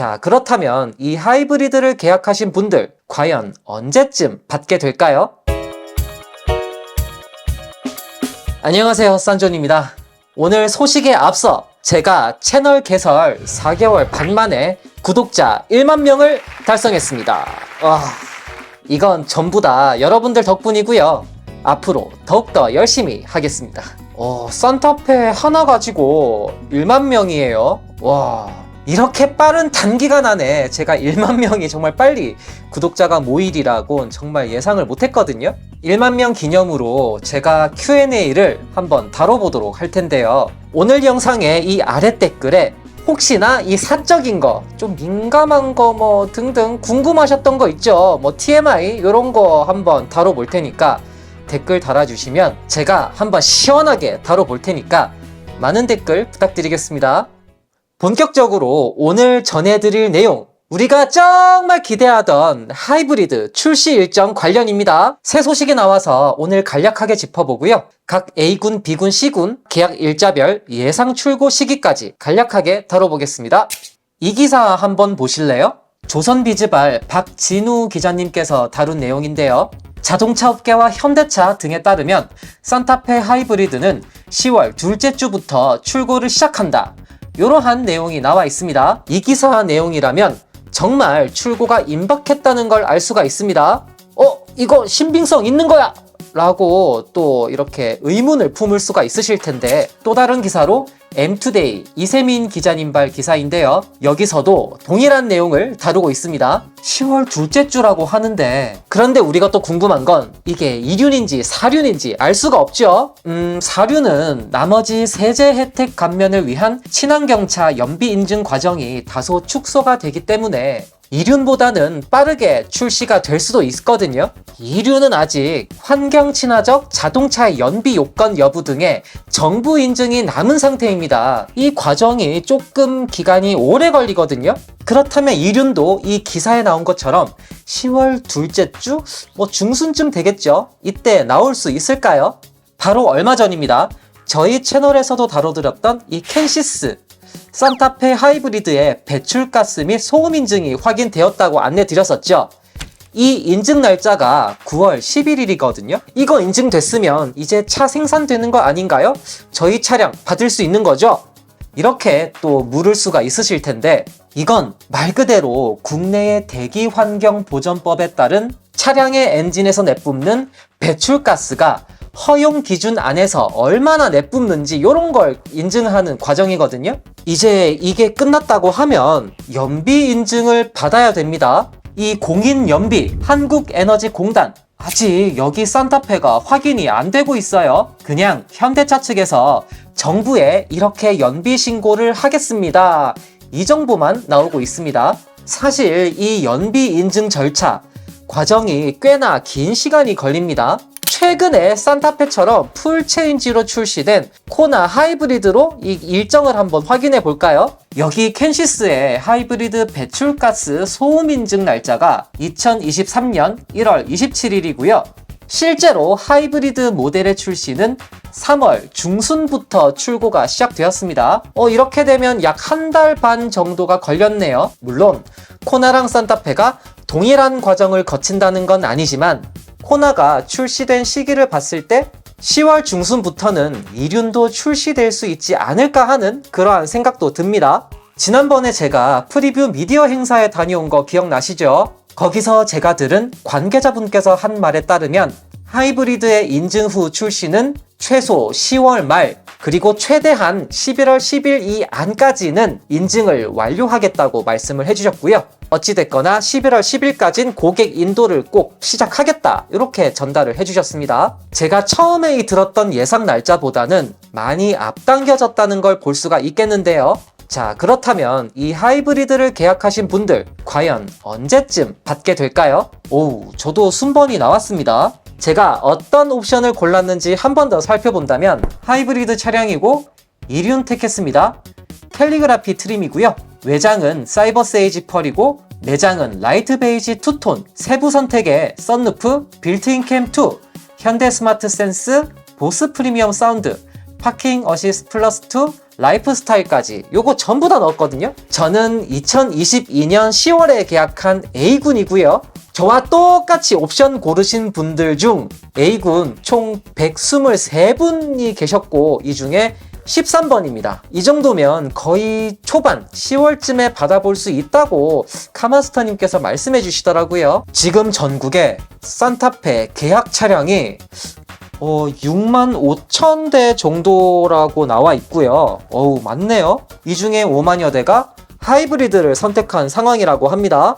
자, 그렇다면 이 하이브리드를 계약하신 분들 과연 언제쯤 받게 될까요? 안녕하세요, 싼존입니다. 오늘 소식에 앞서 제가 채널 개설 4개월 반 만에 구독자 1만 명을 달성했습니다. 와, 이건 전부 다 여러분들 덕분이고요. 앞으로 더욱더 열심히 하겠습니다. 어, 산타페 하나 가지고 1만 명이에요. 와, 이렇게 빠른 단기간 안에 제가 1만 명이 정말 빨리 구독자가 모일이라곤 정말 예상을 못했거든요. 1만 명 기념으로 제가 Q&A를 한번 다뤄보도록 할 텐데요. 오늘 영상의 이 아래 댓글에 혹시나 이 사적인 거, 좀 민감한 거 뭐 등등 궁금하셨던 거 있죠? 뭐 TMI 이런 거 한번 다뤄볼 테니까 댓글 달아주시면 제가 한번 시원하게 다뤄볼 테니까 많은 댓글 부탁드리겠습니다. 본격적으로 오늘 전해드릴 내용 우리가 정말 기대하던 하이브리드 출시 일정 관련입니다. 새 소식이 나와서 오늘 간략하게 짚어보고요. 각 A군, B군, C군 계약 일자별 예상 출고 시기까지 간략하게 다뤄보겠습니다. 이 기사 한번 보실래요? 조선비즈발 박진우 기자님께서 다룬 내용인데요. 자동차 업계와 현대차 등에 따르면 산타페 하이브리드는 10월 둘째 주부터 출고를 시작한다. 이러한 내용이 나와 있습니다. 이 기사 내용이라면 정말 출고가 임박했다는 걸 알 수가 있습니다. 어, 이거 신빙성 있는 거야! 라고 또 이렇게 의문을 품을 수가 있으실 텐데 또 다른 기사로 M2데이 이세민 기자님 발 기사인데요. 여기서도 동일한 내용을 다루고 있습니다. 10월 둘째 주라고 하는데 그런데 우리가 또 궁금한 건 이게 2륜인지 4륜인지 알 수가 없죠. 음, 4륜은 나머지 세제 혜택 감면을 위한 친환경차 연비 인증 과정이 다소 축소가 되기 때문에 2륜보다는 빠르게 출시가 될 수도 있거든요. 2륜은 아직 환경 친화적 자동차의 연비 요건 여부 등의 정부 인증이 남은 상태입니다. 이 과정이 조금 기간이 오래 걸리거든요. 그렇다면 2륜도 이 기사에 나온 것처럼 10월 둘째 주, 뭐 중순쯤 되겠죠. 이때 나올 수 있을까요? 바로 얼마 전입니다. 저희 채널에서도 다뤄드렸던 이 캔시스 산타페 하이브리드의 배출가스 및 소음 인증이 확인되었다고 안내 드렸었죠. 이 인증 날짜가 9월 11일이거든요. 이거 인증됐으면 이제 차 생산되는 거 아닌가요? 저희 차량 받을 수 있는 거죠? 이렇게 또 물을 수가 있으실 텐데 이건 말 그대로 국내의 대기 환경 보전법에 따른 차량의 엔진에서 내뿜는 배출가스가 허용 기준 안에서 얼마나 내뿜는지 이런 걸 인증하는 과정이거든요. 이제 이게 끝났다고 하면 연비 인증을 받아야 됩니다. 이 공인 연비 한국에너지공단 아직 여기 산타페가 확인이 안 되고 있어요. 그냥 현대차 측에서 정부에 이렇게 연비 신고를 하겠습니다. 이 정보만 나오고 있습니다. 사실 이 연비 인증 절차 과정이 꽤나 긴 시간이 걸립니다. 최근에 산타페처럼 풀 체인지로 출시된 코나 하이브리드로 이 일정을 한번 확인해 볼까요? 여기 캔시스의 하이브리드 배출가스 소음 인증 날짜가 2023년 1월 27일이고요. 실제로 하이브리드 모델의 출시는 3월 중순부터 출고가 시작되었습니다. 어, 이렇게 되면 약 한 달 반 정도가 걸렸네요. 물론 코나랑 산타페가 동일한 과정을 거친다는 건 아니지만 코나가 출시된 시기를 봤을 때 10월 중순부터는 이륜도 출시될 수 있지 않을까 하는 그러한 생각도 듭니다. 지난번에 제가 프리뷰 미디어 행사에 다녀온 거 기억나시죠? 거기서 제가 들은 관계자분께서 한 말에 따르면 하이브리드의 인증 후 출시는 최소 10월 말 그리고 최대한 11월 10일 이 안까지는 인증을 완료하겠다고 말씀을 해주셨고요. 어찌됐거나 11월 10일까진 고객 인도를 꼭 시작하겠다 이렇게 전달을 해주셨습니다. 제가 처음에 들었던 예상 날짜보다는 많이 앞당겨졌다는 걸 볼 수가 있겠는데요. 자, 그렇다면 이 하이브리드를 계약하신 분들 과연 언제쯤 받게 될까요? 오우, 저도 순번이 나왔습니다. 제가 어떤 옵션을 골랐는지 한 번 더 살펴본다면 하이브리드 차량이고 이륜 택했습니다. 캘리그라피 트림이고요. 외장은 사이버 세이지 펄이고 내장은 라이트 베이지 투톤 세부 선택에 썬루프, 빌트인 캠 2, 현대 스마트 센스, 보스 프리미엄 사운드, 파킹 어시스트 플러스 2, 라이프 스타일까지 요거 전부 다 넣었거든요. 저는 2022년 10월에 계약한 A군이고요. 저와 똑같이 옵션 고르신 분들 중 A군 총 123분이 계셨고 이 중에 13번입니다. 이 정도면 거의 초반 10월쯤에 받아볼 수 있다고 카마스터님께서 말씀해 주시더라고요. 지금 전국에 산타페 계약 차량이 어, 6만 5천 대 정도라고 나와 있고요. 어우, 많네요. 이 중에 5만여 대가 하이브리드를 선택한 상황이라고 합니다.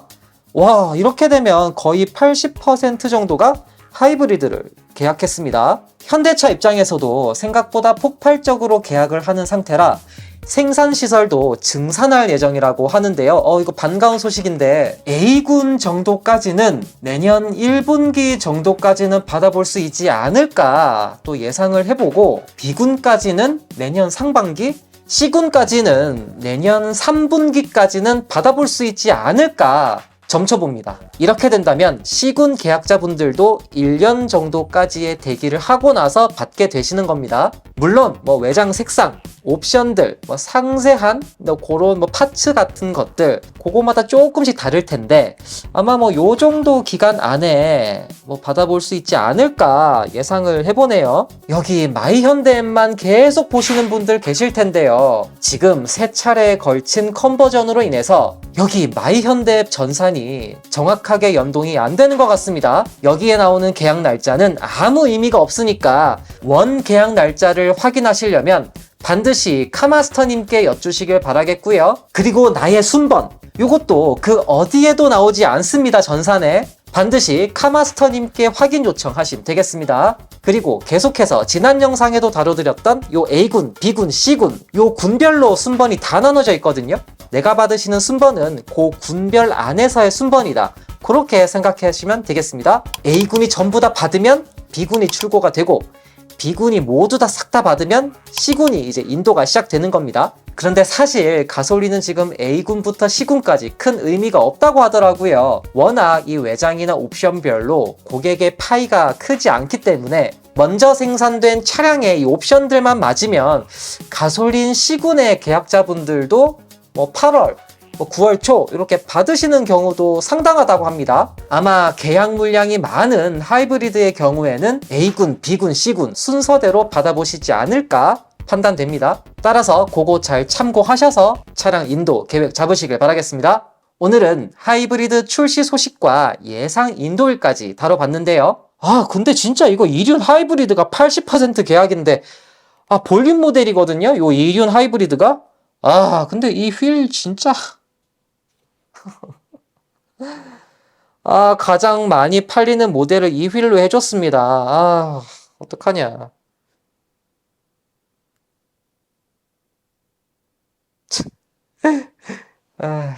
와, 이렇게 되면 거의 80% 정도가 하이브리드를 계약했습니다. 현대차 입장에서도 생각보다 폭발적으로 계약을 하는 상태라 생산 시설도 증산할 예정이라고 하는데요. 어, 이거 반가운 소식인데 A군 정도까지는 내년 1분기 정도까지는 받아볼 수 있지 않을까 또 예상을 해보고 B군까지는 내년 상반기 C군까지는 내년 3분기까지는 받아볼 수 있지 않을까 점쳐봅니다. 이렇게 된다면 C군 계약자분들도 1년 정도까지의 대기를 하고 나서 받게 되시는 겁니다. 물론 뭐 외장 색상, 옵션들, 뭐 상세한 뭐 그런 뭐 파츠 같은 것들 그거마다 조금씩 다를 텐데 아마 뭐 요 정도 기간 안에 뭐 받아볼 수 있지 않을까 예상을 해보네요. 여기 마이현대만 계속 보시는 분들 계실 텐데요. 지금 세 차례에 걸친 컨버전으로 인해서 여기 마이현대 전산이 정확하게 연동이 안 되는 것 같습니다. 여기에 나오는 계약 날짜는 아무 의미가 없으니까 원 계약 날짜를 확인하시려면 반드시 카마스터님께 여쭈시길 바라겠고요. 그리고 나의 순번. 이것도 그 어디에도 나오지 않습니다. 전산에. 반드시 카마스터님께 확인 요청하시면 되겠습니다. 그리고 계속해서 지난 영상에도 다뤄드렸던 요 A군, B군, C군 요 군별로 순번이 다 나눠져 있거든요. 내가 받으시는 순번은 그 군별 안에서의 순번이다. 그렇게 생각하시면 되겠습니다. A군이 전부 다 받으면 B군이 출고가 되고 B군이 모두 다 싹 다 받으면 C군이 이제 인도가 시작되는 겁니다. 그런데 사실 가솔린은 지금 A군부터 C군까지 큰 의미가 없다고 하더라고요. 워낙 이 외장이나 옵션별로 고객의 파이가 크지 않기 때문에 먼저 생산된 차량의 이 옵션들만 맞으면 가솔린 C군의 계약자분들도 뭐 8월, 뭐 9월 초 이렇게 받으시는 경우도 상당하다고 합니다. 아마 계약 물량이 많은 하이브리드의 경우에는 A군, B군, C군 순서대로 받아보시지 않을까 판단됩니다. 따라서 그거 잘 참고하셔서 차량 인도 계획 잡으시길 바라겠습니다. 오늘은 하이브리드 출시 소식과 예상 인도일까지 다뤄봤는데요. 아, 근데 진짜 이거 이륜 하이브리드가 80% 계약인데, 아, 볼륨 모델이거든요? 요 이륜 하이브리드가? 아, 근데 이 휠 진짜. 아, 가장 많이 팔리는 모델을 이 휠로 해줬습니다. 아, 어떡하냐. 아.